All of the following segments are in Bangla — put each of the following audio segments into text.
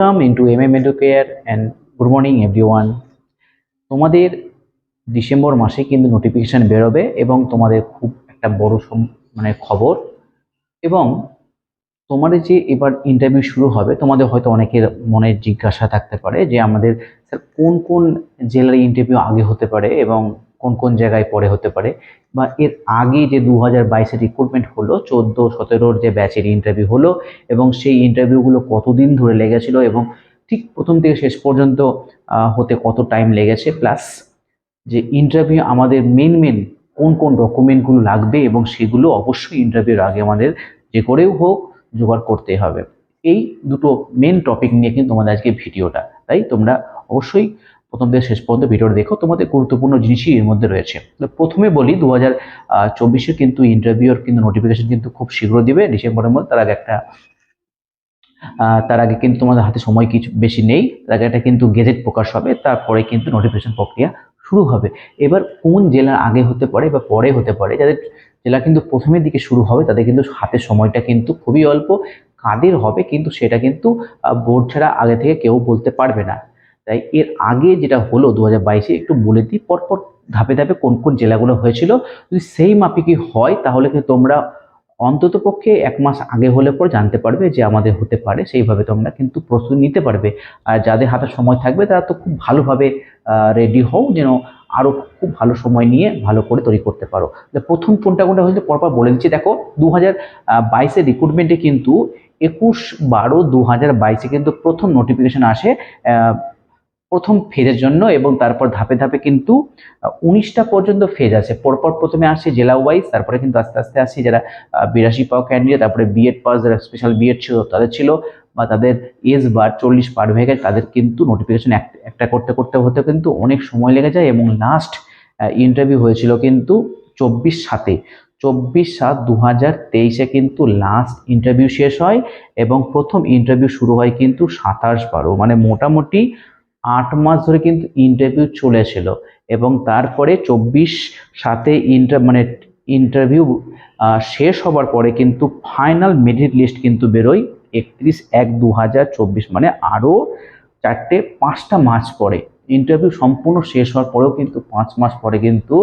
Welcome into MM Educare and good morning, everyone. তোমাদের ডিসেম্বর মাসে কিন্তু নোটিফিকেশান বেরোবে এবং তোমাদের খুব একটা বড় মানে খবর এবং তোমাদের যে এবার ইন্টারভিউ শুরু হবে, তোমাদের হয়তো অনেকের মনে জিজ্ঞাসা থাকতে পারে যে আমাদের স্যার কোন কোন জেলার ইন্টারভিউ আগে হতে পারে এবং কোন কোন জায়গায় পরে হতে পারে। বা এর আগে যে দু হাজার বাইশের রিক্রুটমেন্ট হলো, চোদ্দ সতেরোর যে ব্যাচের ইন্টারভিউ হলো এবং সেই ইন্টারভিউগুলো কতদিন ধরে লেগেছিল এবং ঠিক প্রথম থেকে শেষ পর্যন্ত হতে কত টাইম লেগেছে প্লাস যে ইন্টারভিউ আমাদের মেন মেন কোন কোন ডকুমেন্টগুলো লাগবে এবং সেগুলো অবশ্যই ইন্টারভিউর আগে আমাদের যে করেও হোক, জোগাড় করতে হবে। এই দুটো মেন টপিক নিয়ে কিন্তু তোমাদের আজকে ভিডিওটা তাই তোমরা অবশ্যই প্রথম থেকে শেষ পর্যন্ত ভিডিওটা দেখো, তোমাদের গুরুত্বপূর্ণ জিনিসই এর মধ্যে রয়েছে। প্রথমে বলি দু হাজার চব্বিশে কিন্তু ইন্টারভিউর কিন্তু নোটিফিকেশন কিন্তু খুব শীঘ্র দিবে, ডিসেম্বরের মধ্যে। তার আগে একটা তার আগে কিন্তু তোমাদের হাতে সময় কিছু বেশি নেই। তার আগে একটা কিন্তু গেজেট প্রকাশ হবে, তারপরে কিন্তু নোটিফিকেশন প্রক্রিয়া শুরু হবে। এবার কোন জেলার আগে হতে পারে বা পরে হতে পারে, যাদের জেলা কিন্তু প্রথমের দিকে শুরু হবে, তাদের কিন্তু হাতে সময়টা কিন্তু খুবই অল্প, কাদের হবে কিন্তু সেটা কিন্তু বোর্ড ছাড়া আগে থেকে কেউ বলতে পারবে না। তাই এর আগে যেটা হলো দু হাজার বাইশে একটু বলে দিই, পরপর ধাপে ধাপে কোন কোন জেলাগুলো হয়েছিল। যদি সেই মাপিকই হয়, তাহলে কিন্তু তোমরা অন্তত পক্ষে এক মাস আগে হলে পর জানতে পারবে যে আমাদের হতে পারে, সেইভাবে তোমরা কিন্তু প্রস্তুতি নিতে পারবে। আর যাদের হাতে সময় থাকবে, তারা তো খুব ভালোভাবে রেডি হও, যেন আরও খুব ভালো সময় নিয়ে ভালো করে তৈরি করতে পারো। প্রথম কোনটা কোনটা হয়েছে পরপর বলে দিচ্ছি। দেখো দু হাজার বাইশের রিক্রুটমেন্টে কিন্তু একুশ বারো দু হাজার বাইশে কিন্তু প্রথম নোটিফিকেশন আসে প্রথম ফেজের জন্য এবং তারপর ধাপে ধাপে কিন্তু উনিশটা পর্যন্ত ফেজ আছে। পরপর প্রথমে আসছে জেলা ওয়াইজ তারপরে কিন্তু আস্তে আস্তে আসছে যারা বিরাশি পাও ক্যান্ডিডেট তারপরে বিএড পাস যারা স্পেশাল বিএড ছিল, তাদের ছিল, বা তাদের এজ বার চল্লিশ পার হয়ে গেছে, তাদের কিন্তু নোটিফিকেশন একটা করতে করতে হতে কিন্তু অনেক সময় লেগে যায় এবং লাস্ট ইন্টারভিউ হয়েছিল কিন্তু চব্বিশ সাতে। চব্বিশ সাত দু হাজার তেইশে কিন্তু লাস্ট ইন্টারভিউ শেষ হয় এবং প্রথম ইন্টারভিউ শুরু হয় কিন্তু সাতাশ বারো। মানে মোটামুটি আট মাস ধরে কিন্তু ইন্টারভিউ চলেছিল এবং তারপরে চব্বিশ সাথে ইন্টার মানে ইন্টারভিউ শেষ হবার পরে কিন্তু ফাইনাল মেরিট লিস্ট কিন্তু বেরোয় একত্রিশ এক দু হাজার চব্বিশ মানে আরও চারটে পাঁচটা মাস পরে। ইন্টারভিউ সম্পূর্ণ শেষ হওয়ার পরেও কিন্তু পাঁচ মাস পরে কিন্তু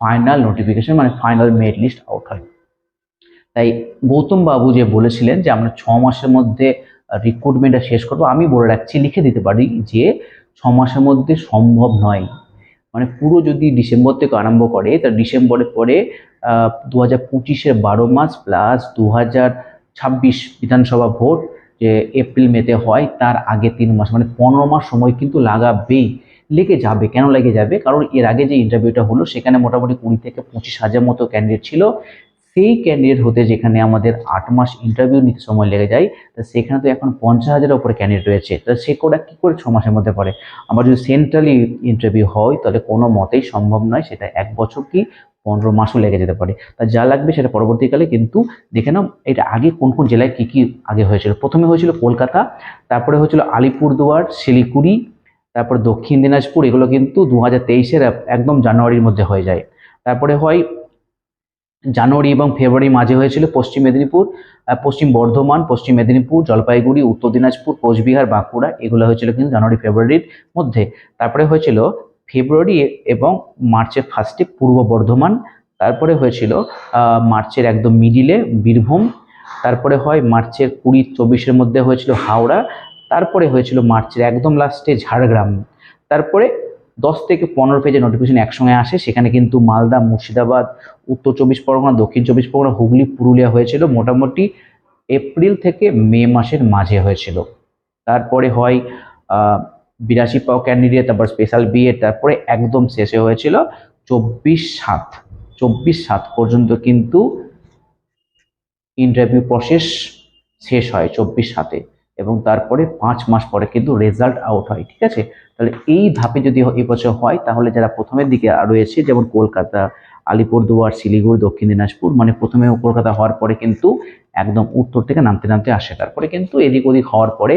ফাইনাল নোটিফিকেশন মানে ফাইনাল মেরিট লিস্ট আউট হয়। তাই গৌতম বাবু যে বলেছিলেন যে আমরা ছ মাসের মধ্যে রিক্রুটমেন্টটা শেষ করব। আমি বলে রাখছি, লিখে দিতে পারি যে ছ মাসের মধ্যে সম্ভব নয়। মানে পুরো যদি ডিসেম্বর থেকে আরম্ভ করে, তা ডিসেম্বরের পরে দু হাজার পঁচিশের বারো মাস প্লাস দু হাজার ছাব্বিশ বিধানসভা ভোট যে এপ্রিল মেতে হয়, তার আগে তিন মাস। মানে পনেরো মাস সময় কিন্তু লাগাবেই। লেগে যাবে। কেন লেগে যাবে? কারণ এর আগে যে ইন্টারভিউটা হলো, সেখানে মোটামুটি কুড়ি থেকে পঁচিশ হাজার মতো ক্যান্ডিডেট ছিল। সেই ক্যান্ডিডেট হতে যেখানে আমাদের আট মাস ইন্টারভিউ নিতে সময় লেগে যায়, তা সেখানে তো এখন পঞ্চাশ হাজারের ওপরে ক্যান্ডিডেট রয়েছে। তা সে কোটা কী করে ছ মাসের মধ্যে পড়ে? আমার যদি সেন্ট্রালি ইন্টারভিউ হয় তাহলে কোনো মতেই সম্ভব নয় সেটা এক বছর কি পনেরো মাসও লেগে যেতে পারে। তা যা লাগবে সেটা পরবর্তীকালে কিন্তু দেখে নাও, এটা আগে কোন কোন জেলায় কী কী আগে হয়েছিল। প্রথমে হয়েছিল কলকাতা, তারপরে হয়েছিল আলিপুরদুয়ার, শিলিগুড়ি, তারপর দক্ষিণ দিনাজপুর, এগুলো কিন্তু দু হাজার তেইশের একদম জানুয়ারির মধ্যে হয়ে যায়। তারপরে হয় জানুয়ারি এবং ফেব্রুয়ারি মাঝে হয়েছিল পশ্চিম মেদিনীপুর পশ্চিম বর্ধমান, পশ্চিম মেদিনীপুর, জলপাইগুড়ি, উত্তর দিনাজপুর, কোচবিহার, বাঁকুড়া, এগুলো হয়েছিল কিন্তু জানুয়ারি, ফেব্রুয়ারির মধ্যে। তারপরে হয়েছিল ফেব্রুয়ারি এবং মার্চের ফার্স্টে পূর্ব বর্ধমান, তারপরে হয়েছিল মার্চের একদম মিডিলে বীরভূম, তারপরে হয় মার্চের কুড়ি চব্বিশের মধ্যে হয়েছিল হাওড়া, তারপরে হয়েছিল মার্চের একদম লাস্টে ঝাড়গ্রাম, তারপরে দশ থেকে পনেরো পেজে নোটিফিকেশন একসঙ্গে আসে। সেখানে কিন্তু মালদা, মুর্শিদাবাদ, উত্তর চব্বিশ পরগনা, দক্ষিণ চব্বিশ পরগনা, হুগলি, পুরুলিয়া হয়েছিল। মোটামুটি এপ্রিল থেকে মে মাসের মাঝে হয়েছিল। তারপরে হয় বিরাশি পাও ক্যান্ডিডেট তারপর স্পেশাল বিএড তারপরে একদম শেষে হয়েছিল চব্বিশ সাত। চব্বিশ সাত পর্যন্ত কিন্তু ইন্টারভিউ প্রসেস শেষ হয় চব্বিশ সাতে। এবং তারপরে পাঁচ মাস পরে কিন্তু রেজাল্ট আউট হয়, ঠিক আছে? তাহলে এই ধাপে যদি এই বছর হয়, তাহলে যারা প্রথমের দিকে রয়েছে, যেমন কলকাতা, আলিপুরদুয়ার, শিলিগুড়ি, দক্ষিণ দিনাজপুর মানে প্রথমে কলকাতা হওয়ার পরে কিন্তু একদম উত্তর থেকে নামতে নামতে আসে। তারপরে কিন্তু এদিক ওদিক হওয়ার পরে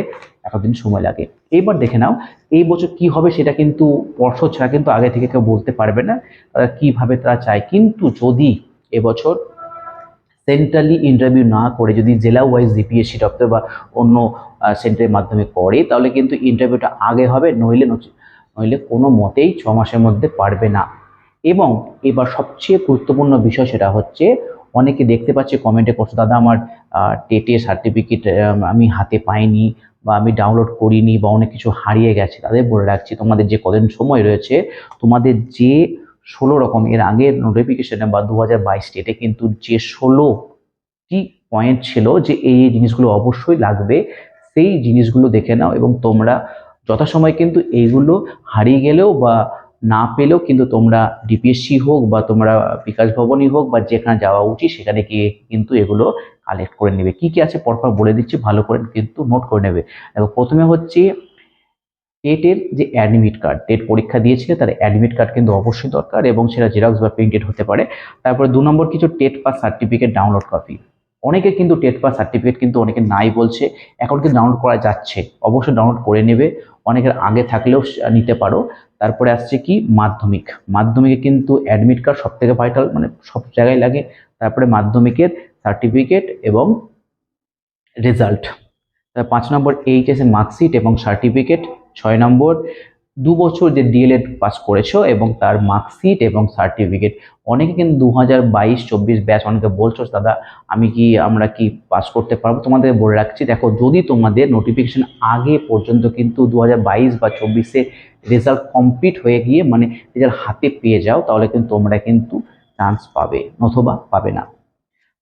এতদিন সময় লাগে। এইবার দেখে নাও, এই বছর কি হবে সেটা কিন্তু পর্ষদ ছাড়া কিন্তু আগে থেকে কেউ বলতে পারবে না, তারা কীভাবে তারা চায়। কিন্তু যদি এবছর সেন্ট্রালি ইন্টারভিউ না করে যদি জেলা ওয়াইজ জিপিএসসি দপ্তর বা অন্য সেন্টারের মাধ্যমে করে, তাহলে কিন্তু ইন্টারভিউটা আগে হবে, নইলে নইলে কোনো মতেই ছ মাসের মধ্যে পারবে না। এবং এবার সবচেয়ে গুরুত্বপূর্ণ বিষয় সেটা হচ্ছে, অনেকে দেখতে পাচ্ছে কমেন্টে করছে দাদা, আমার টেটের সার্টিফিকেট আমি হাতে পাইনি বা আমি ডাউনলোড করিনি বা অনেক কিছু হারিয়ে গেছে। তাদের বলে রাখছি, তোমাদের যে কদিন সময় রয়েছে, তোমাদের যে ষোলো রকম, এর আগের নোটিফিকেশনে বা দু হাজার বাইশ ডেটে কিন্তু যে ষোলোটি পয়েন্ট ছিল যে এই জিনিসগুলো অবশ্যই লাগবে, সেই জিনিসগুলো দেখে নাও এবং তোমরা যথাসময় কিন্তু এইগুলো হারিয়ে গেলেও বা না পেলেও কিন্তু তোমরা ডিপিএসসি হোক বা তোমরা বিকাশ ভবনই হোক বা যেখানে যাওয়া উচিত সেখানে গিয়ে কিন্তু এগুলো কালেক্ট করে নেবে। কি কি আছে পরপর বলে দিচ্ছি, ভালো করে কিন্তু নোট করে নেবে। দেখো, প্রথমে হচ্ছে টেটের যে অ্যাডমিট কার্ড টেট পরীক্ষা দিয়েছিলে তার অ্যাডমিট কার্ড কিন্তু অবশ্যই দরকার এবং সেটা জেরক্স বা প্রিন্টেড হতে পারে। তারপরে দু নম্বর কিছু TET pass certificate download copy অনেকে কিন্তু টেট পাস সার্টিফিকেট কিন্তু অনেকে নাই বলছে, এখন কিন্তু ডাউনলোড করা যাচ্ছে, অবশ্যই ডাউনলোড করে নেবে, অনেকের আগে থাকলেও নিতে পারো। তারপরে আসছে কি? মাধ্যমিক। মাধ্যমিকে কিন্তু অ্যাডমিট কার্ড সব থেকে ভাইটাল মানে সব জায়গায় লাগে। তারপরে মাধ্যমিকের সার্টিফিকেট এবং রেজাল্ট পাঁচ নম্বর এইচএসে মার্কশিট এবং সার্টিফিকেট ছয় নম্বর, দু বছর যে ডিএলএড পাস করেছ এবং তার মার্কশিট এবং সার্টিফিকেট অনেকে কিন্তু দু হাজার বাইশ, চব্বিশ ব্যাচ অনেকে বলছো, দাদা, আমি কি, আমরা কি পাস করতে পারব? তোমাদের বলে রাখছি, দেখো, যদি তোমাদের নোটিফিকেশন আগে পর্যন্ত কিন্তু দু হাজার বাইশ বা চব্বিশে রেজাল্ট কমপ্লিট হয়ে গিয়ে মানে রেজাল্ট হাতে পেয়ে যাও, তাহলে কিন্তু তোমরা কিন্তু চান্স পাবে, নতুবা পাবে না।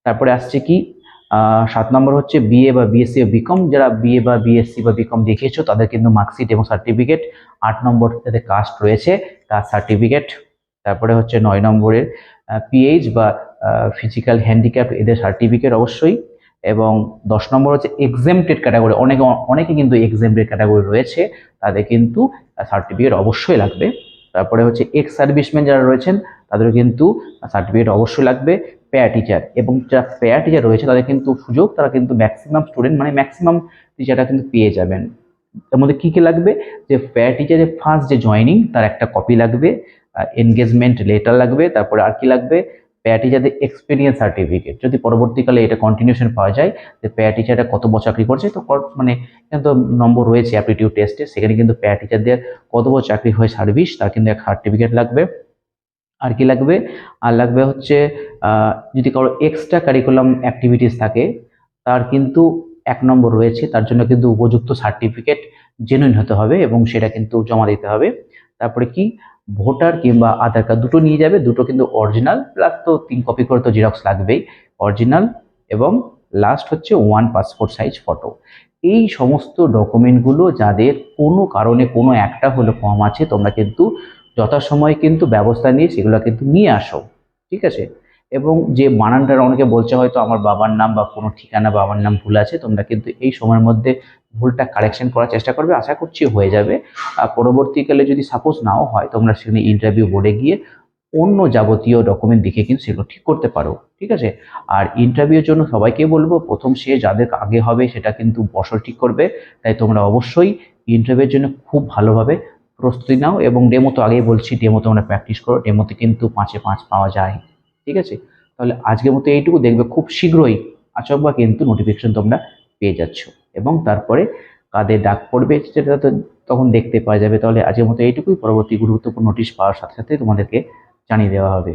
তারপরে আসছে কি? সাত নম্বর হচ্ছে বিএ বা বিএসসি বা বিকম যারা বিএ বা বিএসসি বা বিকম দেখিয়েছো, তাদের কিন্তু মার্কশিট এবং সার্টিফিকেট আট নম্বর যাদের কাস্ট রয়েছে তার সার্টিফিকেট তারপরে হচ্ছে নয় নম্বরের পিএইচ বা ফিজিক্যাল হ্যান্ডিক্যাপ এদের সার্টিফিকেট অবশ্যই। এবং দশ নম্বর হচ্ছে এক্সেমটেড ক্যাটাগরি অনেকে অনেকে কিন্তু এক্সেমটেড ক্যাটাগরি রয়েছে, তাদের কিন্তু সার্টিফিকেট অবশ্যই লাগবে। তারপরে হচ্ছে এক্স সার্ভিসম্যান যারা রয়েছেন, তাদেরও কিন্তু সার্টিফিকেট অবশ্যই লাগবে। পেয়ার টিচার এবং যারা পেয়ার টিচার রয়েছে, তাদের কিন্তু সুযোগ, তারা কিন্তু ম্যাক্সিমাম স্টুডেন্ট মানে ম্যাক্সিমাম টিচাররা কিন্তু পেয়ে যাবেন। তার মধ্যে কী কী লাগবে? যে পেয়ার টিচারের ফার্স্ট যে জয়নিং তার একটা কপি লাগবে এনগেজমেন্ট লেটার লাগবে, তারপরে আর কি লাগবে? পেয়ার টিচারদের এক্সপিরিয়েন্স সার্টিফিকেট যদি পরবর্তীকালে এটা কন্টিনিউশন পাওয়া যায়, যে পেয়ার টিচাররা কত বছর চাকরি করছে তো কর- মানে এখানে তো নম্বর রয়েছে অ্যাপটিটিউড টেস্টে সেখানে কিন্তু পেয়ার টিচারদের কত বছর চাকরি হয় সার্ভিস তার কিন্তু এক সার্টিফিকেট লাগবে। আর কি লাগবে? আর লাগবে হচ্ছে যদি কারও এক্সট্রা কারিকুলাম অ্যাক্টিভিটিস থাকে, তার কিন্তু এক নম্বর রয়েছে, তার জন্য কিন্তু উপযুক্ত সার্টিফিকেট জেনুইন হতে হবে এবং সেটা কিন্তু জমা দিতে হবে। তারপরে কি? ভোটার কিংবা আধার কার্ড দুটো নিয়ে যাবে, দুটো কিন্তু অরিজিনাল প্লাস তো তিন কপি করে তো জেরক্স লাগবেই অরিজিনাল এবং লাস্ট হচ্ছে ওয়ান পাসপোর্ট সাইজ ফটো এই সমস্ত ডকুমেন্টগুলো যাদের কোনো কারণে কোনো একটা হলো কম আছে, তোমরা কিন্তু যথাসময়ে কিন্তু ব্যবস্থা নিয়ে সেগুলো কিন্তু নিয়ে আসো, ঠিক আছে? এবং যে বানানটা অনেকে বলছে হয়তো আমার বাবার নাম বা কোনো ঠিকানা বাবার নাম ভুল আছে, তোমরা কিন্তু এই সময়ের মধ্যে ভুলটা কারেকশন করার চেষ্টা করবে, আশা করছি হয়ে যাবে। আর পরবর্তীকালে যদি সাপোজ নাও হয়, তোমরা সেখানে ইন্টারভিউ বোর্ডে গিয়ে অন্য যাবতীয় ডকুমেন্ট দেখে কিন্তু সেগুলো ঠিক করতে পারো, ঠিক আছে? আর ইন্টারভিউর জন্য সবাইকে বলব, প্রথম সে যাদের আগে হবে সেটা কিন্তু বছর ঠিক করবে। তাই তোমরা অবশ্যই ইন্টারভিউর জন্য খুব ভালোভাবে প্রস্তুতি নাও এবং ডেমো তো আগেই বলছি ডেমো তোমরা প্র্যাকটিস করো ডেমোতে কিন্তু পাঁচে পাঁচ পাওয়া যায়, ঠিক আছে? তাহলে আজকের মতো এইটুকু, দেখবে খুব শীঘ্রই আচক বা কিন্তু নোটিফিকেশন তোমরা পেয়ে যাচ্ছ এবং তারপরে কাদের ডাক পড়বে সেটা তো তখন দেখতে পাওয়া যাবে, তাহলে আজকের মতো এইটুকুই, পরবর্তী গুরুত্বপূর্ণ নোটিশ পাওয়ার সাথে সাথে তোমাদেরকে জানিয়ে দেওয়া হবে।